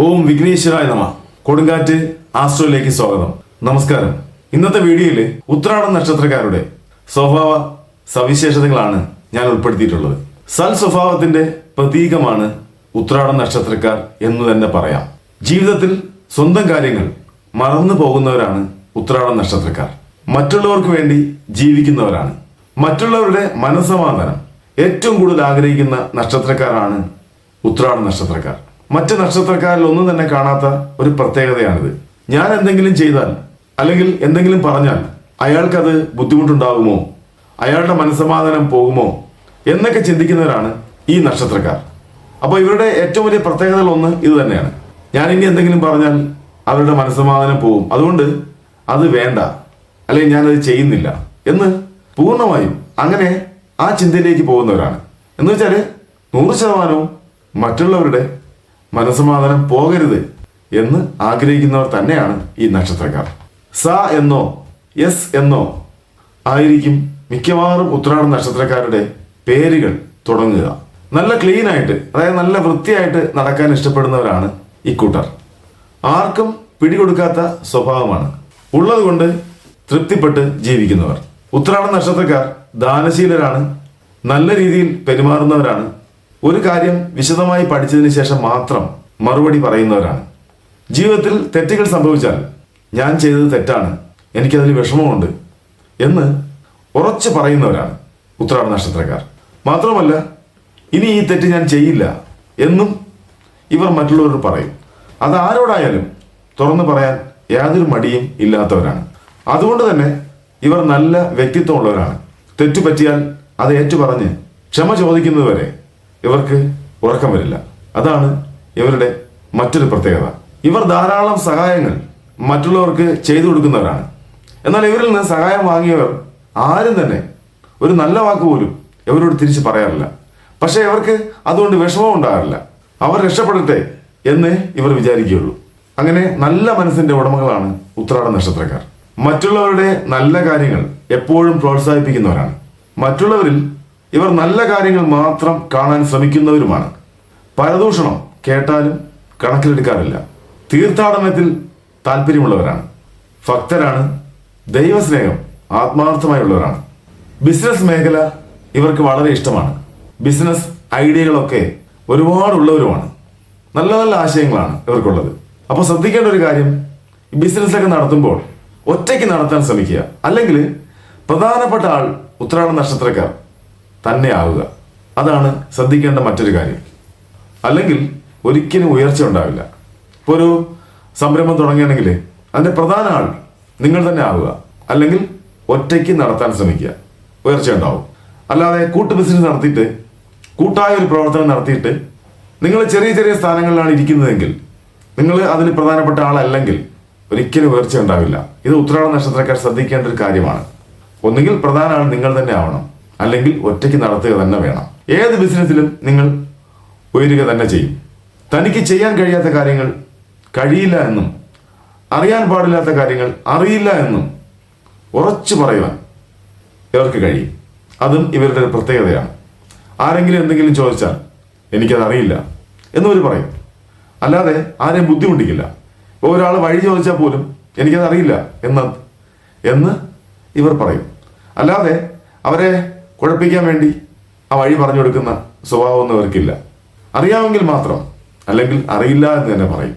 ഓം വിഘ്നേശ്വരായ നമ. കൊടുങ്കാറ്റ് ആസ്ട്രോയിലേക്ക് സ്വാഗതം. നമസ്കാരം. ഇന്നത്തെ വീഡിയോയിൽ ഉത്രാട നക്ഷത്രക്കാരുടെ സ്വഭാവ സവിശേഷതകളാണ് ഞാൻ ഉൾപ്പെടുത്തിയിട്ടുള്ളത്. സൽ സ്വഭാവത്തിന്റെ പ്രതീകമാണ് ഉത്രാട നക്ഷത്രക്കാർ എന്ന് തന്നെ പറയാം. ജീവിതത്തിൽ സ്വന്തം കാര്യങ്ങൾ മറന്നു പോകുന്നവരാണ് ഉത്രാട നക്ഷത്രക്കാർ. മറ്റുള്ളവർക്ക് വേണ്ടി ജീവിക്കുന്നവരാണ്. മറ്റുള്ളവരുടെ മനസ്സമാധാനം. ഏറ്റവും കൂടുതൽ ആഗ്രഹിക്കുന്ന നക്ഷത്രക്കാരാണ് ഉത്രാട നക്ഷത്രക്കാർ. മറ്റ് നക്ഷത്രക്കാരിൽ ഒന്നും തന്നെ കാണാത്ത ഒരു പ്രത്യേകതയാണിത്. ഞാൻ എന്തെങ്കിലും ചെയ്താൽ അല്ലെങ്കിൽ എന്തെങ്കിലും പറഞ്ഞാൽ അയാൾക്കത് ബുദ്ധിമുട്ടുണ്ടാകുമോ? അയാളുടെ മനസ്സമാധാനം പോകുമോ? എന്നൊക്കെ ചിന്തിക്കുന്നവരാണ് ഈ നക്ഷത്രക്കാർ. അപ്പോൾ ഇവരുടെ ഏറ്റവും വലിയ പ്രത്യേകതകൾ ഒന്ന് ഇത് തന്നെയാണ്. ഞാൻ ഇനി എന്തെങ്കിലും പറഞ്ഞാൽ അവരുടെ മനസ്സമാധാനം പോകും. അതുകൊണ്ട് അത് വേണ്ട അല്ലെങ്കിൽ ഞാനത് ചെയ്യുന്നില്ല എന്ന് പൂർണമായും അങ്ങനെ ആ ചിന്തയിലേക്ക് പോകുന്നവരാണ്. എന്ന് വെച്ചാൽ നൂറ് ശതമാനവും മറ്റുള്ളവരുടെ മനസ്സമാധാനം പോകരുത് എന്ന് ആഗ്രഹിക്കുന്നവർ തന്നെയാണ് ഈ നക്ഷത്രക്കാർ. സ എന്നോ എസ് എന്നോ ആയിരിക്കും മിക്കവാറും ഉത്രാട നക്ഷത്രക്കാരുടെ പേരുകൾ തുടങ്ങുക. നല്ല ക്ലീൻ ആയിട്ട് അതായത് നല്ല വൃത്തിയായിട്ട് നടക്കാൻ ഇഷ്ടപ്പെടുന്നവരാണ് ഇക്കൂട്ടർ ആർക്കും പിടികൊടുക്കാത്ത സ്വഭാവമാണ്. ഉള്ളതുകൊണ്ട് തൃപ്തിപ്പെട്ട് ജീവിക്കുന്നവർ. ഉത്രാട നക്ഷത്രക്കാർ ദാനശീലരാണ് നല്ല രീതിയിൽ പെരുമാറുന്നവരാണ് ഒരു കാര്യം വിശദമായി പഠിച്ചതിന് ശേഷം മാത്രം മറുപടി പറയുന്നവരാണ്. ജീവിതത്തിൽ തെറ്റുകൾ സംഭവിച്ചാൽ ഞാൻ ചെയ്തത് തെറ്റാണ്. എനിക്കതിൽ വിഷമമുണ്ട് എന്ന് ഉറച്ചു പറയുന്നവരാണ് ഉത്രാട നക്ഷത്രക്കാർ. മാത്രമല്ല ഇനി ഈ തെറ്റ് ഞാൻ ചെയ്യില്ല എന്നും ഇവർ മറ്റുള്ളവരോട് പറയും. അത് ആരോടായാലും തുറന്നു പറയാൻ യാതൊരു മടിയും ഇല്ലാത്തവരാണ്. അതുകൊണ്ട് തന്നെ ഇവർ നല്ല വ്യക്തിത്വമുള്ളവരാണ്. തെറ്റുപറ്റിയാൽ അത് ഏറ്റുപറഞ്ഞ് ക്ഷമ ചോദിക്കുന്നതുവരെ ഇവർക്ക് ഉറക്കം വരില്ല അതാണ് ഇവരുടെ മറ്റൊരു പ്രത്യേകത. ഇവർ ധാരാളം സഹായങ്ങൾ മറ്റുള്ളവർക്ക് ചെയ്തു കൊടുക്കുന്നവരാണ്. എന്നാൽ ഇവരിൽ നിന്ന് സഹായം വാങ്ങിയവർ ആരും തന്നെ. ഒരു നല്ല വാക്ക് പോലും ഇവരോട് തിരിച്ച് പറയാറില്ല. പക്ഷേ ഇവർക്ക് അതുകൊണ്ട് വിഷമം ഉണ്ടാകാറില്ല. അവർ രക്ഷപ്പെടട്ടെ എന്ന് ഇവർ വിചാരിക്കുകയുള്ളൂ. അങ്ങനെ നല്ല മനസ്സിന്റെ ഉടമകളാണ് ഉത്രാട നക്ഷത്രക്കാർ. മറ്റുള്ളവരുടെ നല്ല കാര്യങ്ങൾ എപ്പോഴും പ്രോത്സാഹിപ്പിക്കുന്നവരാണ്. മറ്റുള്ളവരിൽ ഇവർ നല്ല കാര്യങ്ങൾ മാത്രം കാണാൻ ശ്രമിക്കുന്നവരുമാണ്. പരദൂഷണം കേട്ടാലും കണക്കിലെടുക്കാറില്ല. തീർത്ഥാടനത്തിൽ താല്പര്യമുള്ളവരാണ്. ഭക്തരാണ്. ദൈവസ്നേഹം ആത്മാർത്ഥമായുള്ളവരാണ്. ബിസിനസ് മേഖല ഇവർക്ക് വളരെ ഇഷ്ടമാണ്. ബിസിനസ് ഐഡിയകളൊക്കെ ഒരുപാട് ഉള്ളവരുമാണ് നല്ല നല്ല ആശയങ്ങളാണ് ഇവർക്കുള്ളത്. അപ്പോൾ ശ്രദ്ധിക്കേണ്ട ഒരു കാര്യം ബിസിനസ്സൊക്കെ നടത്തുമ്പോൾ ഒറ്റയ്ക്ക് നടത്താൻ ശ്രമിക്കുക. അല്ലെങ്കിൽ പ്രധാനപ്പെട്ട ആൾ ഉത്രാട നക്ഷത്രക്കാർ തന്നെ ആവുക അതാണ് ശ്രദ്ധിക്കേണ്ട മറ്റൊരു കാര്യം. അല്ലെങ്കിൽ ഒരിക്കലും ഉയർച്ച ഉണ്ടാവില്ല. ഇപ്പോൾ ഒരു സംരംഭം തുടങ്ങുകയാണെങ്കിൽ അതിന്റെ പ്രധാന ആൾ നിങ്ങൾ തന്നെ ആവുക. അല്ലെങ്കിൽ ഒറ്റയ്ക്ക് നടത്താൻ ശ്രമിക്കുക. ഉയർച്ച ഉണ്ടാവും. അല്ലാതെ കൂട്ട് ബിസിനസ് നടത്തിയിട്ട് കൂട്ടായ ഒരു പ്രവർത്തനം നടത്തിയിട്ട് നിങ്ങൾ ചെറിയ ചെറിയ സ്ഥാനങ്ങളിലാണ് ഇരിക്കുന്നതെങ്കിൽ നിങ്ങൾ അതിന് പ്രധാനപ്പെട്ട ആളല്ലെങ്കിൽ ഒരിക്കലും ഉയർച്ച ഉണ്ടാവില്ല. ഇത് ഉത്രാട നക്ഷത്രക്കാർ ശ്രദ്ധിക്കേണ്ട ഒരു കാര്യമാണ്. ഒന്നുകിൽ പ്രധാന ആൾ നിങ്ങൾ തന്നെ ആവണം. അല്ലെങ്കിൽ ഒറ്റയ്ക്ക് നടത്തുക തന്നെ വേണം. ഏത് ബിസിനസ്സിലും നിങ്ങൾ ഉയരുക തന്നെ ചെയ്യും. തനിക്ക് ചെയ്യാൻ കഴിയാത്ത കാര്യങ്ങൾ കഴിയില്ല എന്നും അറിയാൻ പാടില്ലാത്ത കാര്യങ്ങൾ അറിയില്ല എന്നും ഉറച്ചു പറയുവാൻ ഇവർക്ക് കഴിയും. അതും ഇവരുടെ പ്രത്യേകതയാണ്. ആരെങ്കിലും എന്തെങ്കിലും ചോദിച്ചാൽ എനിക്കത് അറിയില്ല എന്നവർ പറയും. അല്ലാതെ ആരെയും ബുദ്ധിമുട്ടിക്കില്ല. ഒരാൾ വഴി ചോദിച്ചാൽ പോലും എനിക്കത് അറിയില്ല എന്ന് എന്ന് ഇവർ പറയും. അല്ലാതെ അവരെ കുഴപ്പിക്കാൻ വേണ്ടി ആ വഴി പറഞ്ഞു കൊടുക്കുന്ന സ്വഭാവമൊന്നും അവർക്കില്ല അറിയാമെങ്കിൽ മാത്രം അല്ലെങ്കിൽ അറിയില്ല എന്ന് തന്നെ പറയും.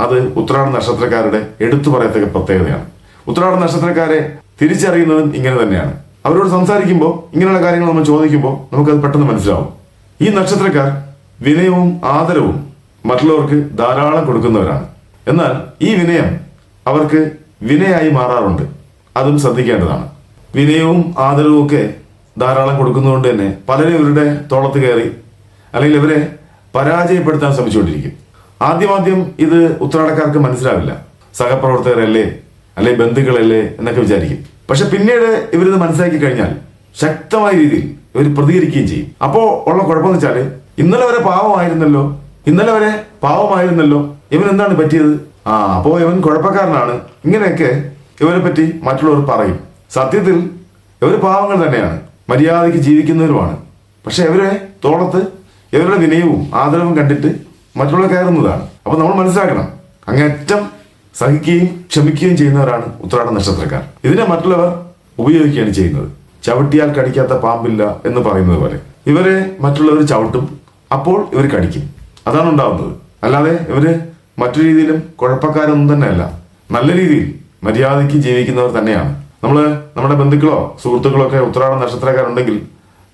അത് ഉത്രാട നക്ഷത്രക്കാരുടെ എടുത്തു പറയത്തക്ക പ്രത്യേകതയാണ്. ഉത്രാട നക്ഷത്രക്കാരെ തിരിച്ചറിയുന്നതും ഇങ്ങനെ തന്നെയാണ്. അവരോട് സംസാരിക്കുമ്പോൾ ഇങ്ങനെയുള്ള കാര്യങ്ങൾ നമ്മൾ ചോദിക്കുമ്പോൾ നമുക്കത് പെട്ടെന്ന് മനസ്സിലാവും. ഈ നക്ഷത്രക്കാർ വിനയവും ആദരവും മറ്റുള്ളവർക്ക് ധാരാളം കൊടുക്കുന്നവരാണ്. എന്നാൽ ഈ വിനയം അവർക്ക് വിനയായി മാറാറുണ്ട്. അതും ശ്രദ്ധിക്കേണ്ടതാണ്. വിനയവും ആദരവും ഒക്കെ ധാരാളം കൊടുക്കുന്നതുകൊണ്ട് തന്നെ പലരും ഇവരുടെ തോളത്ത് കയറി അല്ലെങ്കിൽ ഇവരെ പരാജയപ്പെടുത്താൻ ശ്രമിച്ചുകൊണ്ടിരിക്കും. ആദ്യമാദ്യം ഇത് ഉത്രാടക്കാർക്ക് മനസ്സിലാവില്ല. സഹപ്രവർത്തകരല്ലേ? അല്ലെ ബന്ധുക്കളല്ലേ? എന്നൊക്കെ വിചാരിക്കും. പക്ഷെ പിന്നീട് ഇവരിത് മനസ്സിലാക്കി കഴിഞ്ഞാൽ ശക്തമായ രീതിയിൽ ഇവർ പ്രതികരിക്കുകയും ചെയ്യും. അപ്പോൾ ഉള്ള കുഴപ്പമെന്ന് വെച്ചാൽ ഇന്നലെ വരെ പാവമായിരുന്നല്ലോ? ഇന്നലെ വരെ പാവമായിരുന്നല്ലോ? ഇവൻ എന്താണ് പറ്റിയത്? ആ അപ്പോൾ ഇവൻ കുഴപ്പക്കാരനാണ്. ഇങ്ങനെയൊക്കെ ഇവരെ പറ്റി മറ്റുള്ളവർ പറയും. സത്യത്തിൽ ഇവർ പാവങ്ങൾ തന്നെയാണ്. മര്യാദയ്ക്ക് ജീവിക്കുന്നവരുമാണ്. പക്ഷെ അവരെ തോളത്ത് ഇവരുടെ വിനയവും ആദരവും കണ്ടിട്ട് മറ്റുള്ള കയറുന്നതാണ്. അപ്പൊ നമ്മൾ മനസ്സിലാക്കണം അങ്ങേറ്റം സഹിക്കുകയും ക്ഷമിക്കുകയും ചെയ്യുന്നവരാണ് ഉത്രാട നക്ഷത്രക്കാർ. ഇതിനെ മറ്റുള്ളവർ ഉപയോഗിക്കുകയാണ് ചെയ്യുന്നത്. ചവിട്ടിയാൽ കടിക്കാത്ത പാമ്പില്ല എന്ന് പറയുന്നത് പോലെ. ഇവരെ മറ്റുള്ളവർ ചവിട്ടും അപ്പോൾ ഇവർ കടിക്കും. അതാണ് ഉണ്ടാവുന്നത്. അല്ലാതെ ഇവർ മറ്റു രീതിയിലും കുഴപ്പക്കാരൊന്നും തന്നെയല്ല. നല്ല രീതിയിൽ മര്യാദയ്ക്ക് ജീവിക്കുന്നവർ തന്നെയാണ്. നമ്മൾ നമ്മുടെ ബന്ധുക്കളോ സുഹൃത്തുക്കളോ ഒക്കെ ഉത്രാട നക്ഷത്രക്കാരുണ്ടെങ്കിൽ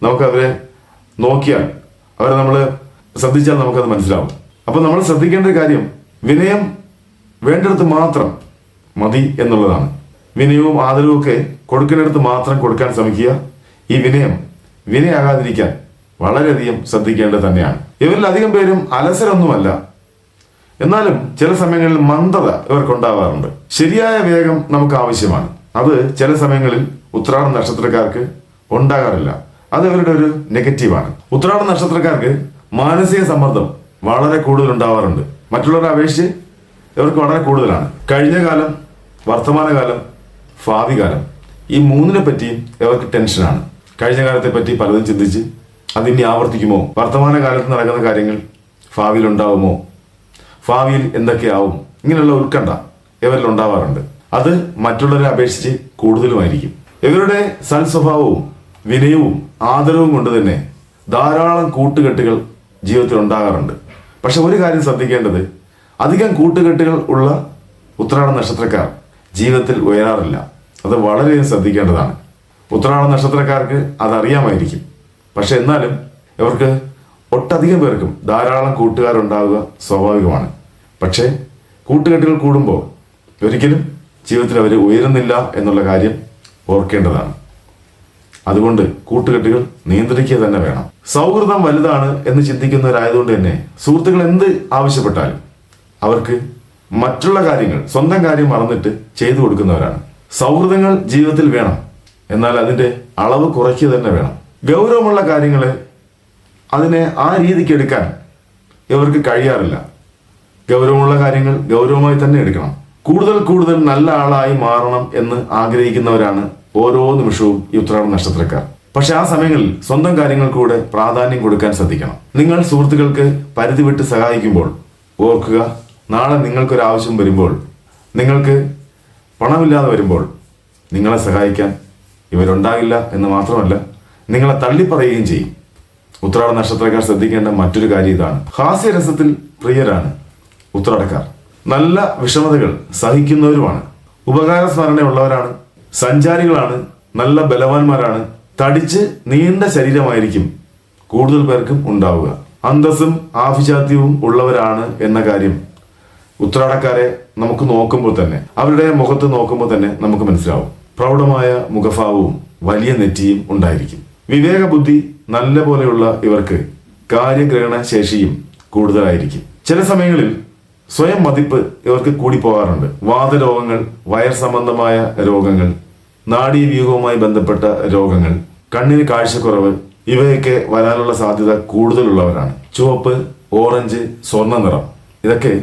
നമുക്ക് അവരെ നോക്കിയാൽ അവരെ നമ്മൾ ശ്രദ്ധിച്ചാൽ നമുക്കത് മനസ്സിലാവും. അപ്പോൾ നമ്മൾ ശ്രദ്ധിക്കേണ്ട കാര്യം വിനയം വേണ്ടിടത്ത് മാത്രം മതി എന്നുള്ളതാണ്. വിനയവും ആദരവും ഒക്കെ കൊടുക്കുന്നിടത്ത് മാത്രം കൊടുക്കാൻ ശ്രമിക്കുക. ഈ വിനയം വിനയാകാതിരിക്കാൻ വളരെയധികം ശ്രദ്ധിക്കേണ്ടത് തന്നെയാണ്. ഇവരിൽ അധികം പേരും അലസരൊന്നുമല്ല. എന്നാലും ചില സമയങ്ങളിൽ മന്ദത ഇവർക്കുണ്ടാവാറുണ്ട്. ശരിയായ വേഗം നമുക്ക് ആവശ്യമാണ്. അത് ചില സമയങ്ങളിൽ ഉത്രാട നക്ഷത്രക്കാർക്ക് ഉണ്ടാകാറില്ല. അത് അവരുടെ ഒരു നെഗറ്റീവാണ്. ഉത്രാട നക്ഷത്രക്കാർക്ക് മാനസിക സമ്മർദ്ദം വളരെ കൂടുതൽ ഉണ്ടാവാറുണ്ട്. മറ്റുള്ളവരെ അപേക്ഷിച്ച് ഇവർക്ക് വളരെ കൂടുതലാണ്. കഴിഞ്ഞ കാലം വർത്തമാനകാലം ഭാവി കാലം ഈ മൂന്നിനെ പറ്റിയും ഇവർക്ക് ടെൻഷനാണ് കഴിഞ്ഞ കാലത്തെ പറ്റി പലതും ചിന്തിച്ച് അതിനി ആവർത്തിക്കുമോ? വർത്തമാന കാലത്ത് നടക്കുന്ന കാര്യങ്ങൾ ഭാവിയിൽ ഉണ്ടാവുമോ? ഭാവിയിൽ എന്തൊക്കെയാവും? ഇങ്ങനെയുള്ള ഉത്കണ്ഠ ഇവരിൽ ഉണ്ടാവാറുണ്ട്. അത് മറ്റുള്ളവരെ അപേക്ഷിച്ച് കൂടുതലുമായിരിക്കും. ഇവരുടെ സൽ സ്വഭാവവും വിനയവും ആദരവും കൊണ്ട് തന്നെ ധാരാളം കൂട്ടുകെട്ടുകൾ ജീവിതത്തിൽ ഉണ്ടാകാറുണ്ട് പക്ഷെ ഒരു കാര്യം ശ്രദ്ധിക്കേണ്ടത് അധികം കൂട്ടുകെട്ടുകൾ ഉള്ള ഉത്രാട നക്ഷത്രക്കാർ ജീവിതത്തിൽ ഉയരാറില്ല. അത് വളരെയധികം ശ്രദ്ധിക്കേണ്ടതാണ്. ഉത്രാട നക്ഷത്രക്കാർക്ക് അതറിയാമായിരിക്കും. പക്ഷെ എന്നാലും ഇവർക്ക് ഒട്ടധികം പേർക്കും ധാരാളം കൂട്ടുകാരുണ്ടാവുക സ്വാഭാവികമാണ്. പക്ഷേ കൂട്ടുകെട്ടുകൾ കൂടുമ്പോൾ ഒരിക്കലും ജീവിതത്തിൽ അവർ ഉയരുന്നില്ല എന്നുള്ള കാര്യം ഓർക്കേണ്ടതാണ്. അതുകൊണ്ട് കൂട്ടുകെട്ടുകൾ നിയന്ത്രിക്കുക തന്നെ വേണം. സൗഹൃദം വലുതാണ് എന്ന് ചിന്തിക്കുന്നവരായതുകൊണ്ട് തന്നെ സുഹൃത്തുക്കൾ എന്ത് ആവശ്യപ്പെട്ടാലും അവർക്ക് മറ്റുള്ള കാര്യങ്ങൾ സ്വന്തം കാര്യം മറന്നിട്ട് ചെയ്തു കൊടുക്കുന്നവരാണ്. സൗഹൃദങ്ങൾ ജീവിതത്തിൽ വേണം. എന്നാൽ അതിന്റെ അളവ് കുറയ്ക്കുക തന്നെ വേണം. ഗൗരവമുള്ള കാര്യങ്ങളെ അതിനെ ആ രീതിക്ക് എടുക്കാൻ ഇവർക്ക് കഴിയാറില്ല. ഗൗരവമുള്ള കാര്യങ്ങൾ ഗൗരവമായി തന്നെ എടുക്കണം. കൂടുതൽ കൂടുതൽ നല്ല ആളായി മാറണം എന്ന് ആഗ്രഹിക്കുന്നവരാണ് ഓരോ നിമിഷവും ഈ ഉത്രാട നക്ഷത്രക്കാർ. പക്ഷെ ആ സമയങ്ങളിൽ സ്വന്തം കാര്യങ്ങൾക്ക് കൂടെ പ്രാധാന്യം കൊടുക്കാൻ ശ്രദ്ധിക്കണം. നിങ്ങൾ സുഹൃത്തുക്കൾക്ക് പരിധി വിട്ട് സഹായിക്കുമ്പോൾ ഓർക്കുക നാളെ നിങ്ങൾക്കൊരു ആവശ്യം വരുമ്പോൾ നിങ്ങൾക്ക് പണമില്ലാതെ വരുമ്പോൾ നിങ്ങളെ സഹായിക്കാൻ ഇവരുണ്ടാകില്ല എന്ന് മാത്രമല്ല നിങ്ങളെ തള്ളിപ്പറയുകയും ചെയ്യും. ഉത്രാട നക്ഷത്രക്കാർ ശ്രദ്ധിക്കേണ്ട മറ്റൊരു കാര്യം ഇതാണ്. ഹാസ്യരസത്തിൽ പ്രിയരാണ് ഉത്രാടക്കാർ. നല്ല വിഷമതകൾ സഹിക്കുന്നവരുമാണ്. ഉപകാര സ്മരണയുള്ളവരാണ് സഞ്ചാരികളാണ് നല്ല ബലവാന്മാരാണ് തടിച്ച് നീണ്ട ശരീരമായിരിക്കും കൂടുതൽ പേർക്കും ഉണ്ടാവുക. അന്തസ്സും ആഭിജാത്യവും ഉള്ളവരാണ് എന്ന കാര്യം ഉത്രാടക്കാരെ നമുക്ക് നോക്കുമ്പോൾ തന്നെ അവരുടെ മുഖത്ത് നോക്കുമ്പോൾ തന്നെ നമുക്ക് മനസ്സിലാവും. പ്രൗഢമായ മുഖഭാവവും വലിയ നെറ്റിയും ഉണ്ടായിരിക്കും. വിവേക ബുദ്ധി നല്ല പോലെയുള്ള ഇവർക്ക് കാര്യഗ്രഹണ ശേഷിയും കൂടുതലായിരിക്കും. ചില സമയങ്ങളിൽ സ്വയം മതിപ്പ് ഇവർക്ക് കൂടി കൂടിപ്പോകാറുണ്ട്. വാതരോഗങ്ങൾ വയർ സംബന്ധമായ രോഗങ്ങൾ നാഡീവ്യൂഹവുമായി ബന്ധപ്പെട്ട രോഗങ്ങൾ കണ്ണിന് കാഴ്ചക്കുറവ് ഇവയൊക്കെ വരാനുള്ള സാധ്യത കൂടുതലുള്ളവരാണ്. ചുവപ്പ് ഓറഞ്ച് സ്വർണ നിറം ഇതൊക്കെ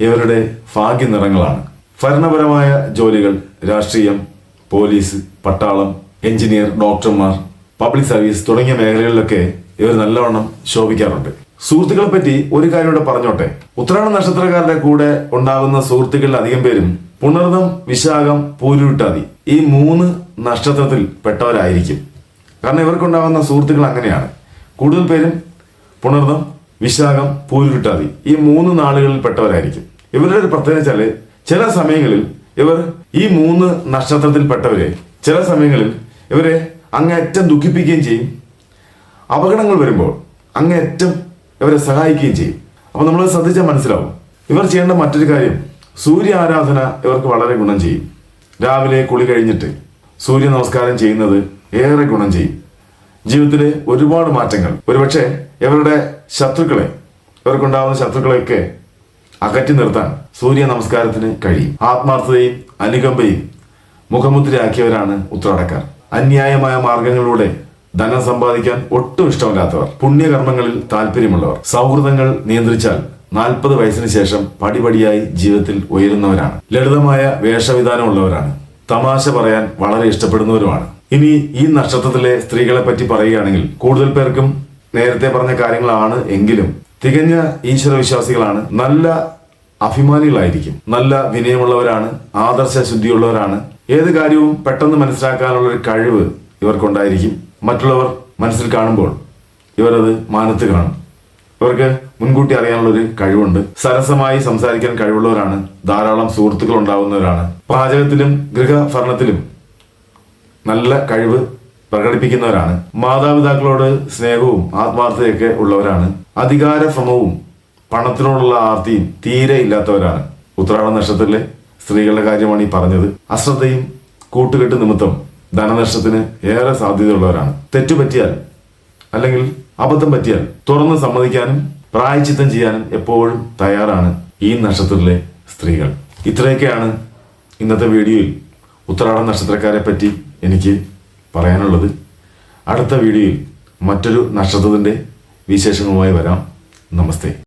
ഇവരുടെ ഭാഗ്യ നിറങ്ങളാണ് ഭരണപരമായ ജോലികൾ രാഷ്ട്രീയം പോലീസ് പട്ടാളം എഞ്ചിനീയർ ഡോക്ടർമാർ പബ്ലിക് സർവീസ് തുടങ്ങിയ മേഖലകളിലൊക്കെ ഇവർ നല്ലവണ്ണം ശോഭിക്കാറുണ്ട്. സുഹൃത്തുക്കളെ പറ്റി ഒരു കാര്യം ഇവിടെ പറഞ്ഞോട്ടെ. ഉത്രാട നക്ഷത്രക്കാരുടെ കൂടെ ഉണ്ടാകുന്ന സുഹൃത്തുക്കളിൽ അധികം പേരും പുണർദം വിശാഖം പൂരുവിട്ടാതി ഈ മൂന്ന് നക്ഷത്രത്തിൽ പെട്ടവരായിരിക്കും. കാരണം ഇവർക്കുണ്ടാകുന്ന സുഹൃത്തുക്കൾ അങ്ങനെയാണ്. കൂടുതൽ പേരും പുണർദം വിശാഖം പൂരുരുട്ടാതി ഈ മൂന്ന് നാളുകളിൽ പെട്ടവരായിരിക്കും. ഇവരുടെ ഒരു പ്രത്യേകത ചില സമയങ്ങളിൽ ഇവർ ഈ മൂന്ന് നക്ഷത്രത്തിൽപ്പെട്ടവരെ ചില സമയങ്ങളിൽ ഇവരെ അങ്ങേറ്റം ദുഃഖിപ്പിക്കുകയും ചെയ്യും. അപകടങ്ങൾ വരുമ്പോൾ അങ്ങേറ്റം ഇവരെ സഹായിക്കുകയും ചെയ്യും. അപ്പൊ നമ്മൾ ശ്രദ്ധിച്ചാൽ മനസ്സിലാവും. ഇവർ ചെയ്യേണ്ട മറ്റൊരു കാര്യം സൂര്യ ആരാധന ഇവർക്ക് വളരെ ഗുണം ചെയ്യും. രാവിലെ കുളി കഴിഞ്ഞിട്ട് സൂര്യ നമസ്കാരം ചെയ്യുന്നത് ഏറെ ഗുണം ചെയ്യും. ജീവിതത്തിലെ ഒരുപാട് മാറ്റങ്ങൾ. ഒരുപക്ഷെ ഇവരുടെ ശത്രുക്കളെ ഇവർക്കുണ്ടാകുന്ന ശത്രുക്കളെയൊക്കെ അകറ്റി നിർത്താൻ സൂര്യ നമസ്കാരത്തിന് കഴിയും. ആത്മാർത്ഥതയും അനുകമ്പയും മുഖമുദ്രയാക്കിയവരാണ് ഉത്രാടക്കാർ. അന്യായമായ മാർഗങ്ങളിലൂടെ ധനം സമ്പാദിക്കാൻ ഒട്ടും ഇഷ്ടമില്ലാത്തവർ പുണ്യകർമ്മങ്ങളിൽ താല്പര്യമുള്ളവർ. സൗഹൃദങ്ങൾ നിയന്ത്രിച്ചാൽ നാൽപ്പത് വയസ്സിന് ശേഷം പടിപടിയായി ജീവിതത്തിൽ ഉയരുന്നവരാണ്. ലളിതമായ വേഷവിധാനമുള്ളവരാണ്. തമാശ പറയാൻ വളരെ ഇഷ്ടപ്പെടുന്നവരുമാണ്. ഇനി ഈ നക്ഷത്രത്തിലെ സ്ത്രീകളെ പറ്റി പറയുകയാണെങ്കിൽ കൂടുതൽ പേർക്കും നേരത്തെ പറഞ്ഞ കാര്യങ്ങളാണ് എങ്കിലും തികഞ്ഞ ഈശ്വര വിശ്വാസികളാണ് നല്ല അഭിമാനികളായിരിക്കും. നല്ല വിനയമുള്ളവരാണ്. ആദർശ ശുദ്ധിയുള്ളവരാണ് ഏത് കാര്യവും പെട്ടെന്ന് മനസ്സിലാക്കാനുള്ള ഒരു കഴിവ് ഇവർക്കുണ്ടായിരിക്കും. മറ്റുള്ളവർ മനസ്സിൽ കാണുമ്പോൾ ഇവരത് മാനത്ത് കാണും. ഇവർക്ക് മുൻകൂട്ടി അറിയാനുള്ള ഒരു കഴിവുണ്ട്. സരസമായി സംസാരിക്കാൻ കഴിവുള്ളവരാണ് ധാരാളം സുഹൃത്തുക്കൾ ഉണ്ടാവുന്നവരാണ് പാചകത്തിലും ഗൃഹഭരണത്തിലും നല്ല കഴിവ് പ്രകടിപ്പിക്കുന്നവരാണ്. മാതാപിതാക്കളോട് സ്നേഹവും ആത്മാർത്ഥതയൊക്കെ ഉള്ളവരാണ്. അധികാര അധികാരഭ്രമവും പണത്തിനോടുള്ള ആർത്തിയും തീരെ ഇല്ലാത്തവരാണ്. ഉത്രാട നക്ഷത്രത്തിലെ സ്ത്രീകളുടെ കാര്യമാണ് ഈ പറഞ്ഞത്. അശ്രദ്ധയും കൂട്ടുകെട്ട് നിമിത്തം ധനനഷ്ടത്തിന് ഏറെ സാധ്യതയുള്ളവരാണ്. തെറ്റുപറ്റിയാൽ അല്ലെങ്കിൽ അബദ്ധം പറ്റിയാൽ തുറന്ന് സമ്മതിക്കാനും പ്രായച്ചിത്തം ചെയ്യാനും എപ്പോഴും തയ്യാറാണ് ഈ നക്ഷത്രത്തിലെ സ്ത്രീകൾ. ഇത്രയൊക്കെയാണ് ഇന്നത്തെ വീഡിയോയിൽ ഉത്രാട നക്ഷത്രക്കാരെ പറ്റി എനിക്ക് പറയാനുള്ളത്. അടുത്ത വീഡിയോയിൽ മറ്റൊരു നക്ഷത്രത്തിന്റെ വിശേഷങ്ങളുമായി വരാം. നമസ്തേ.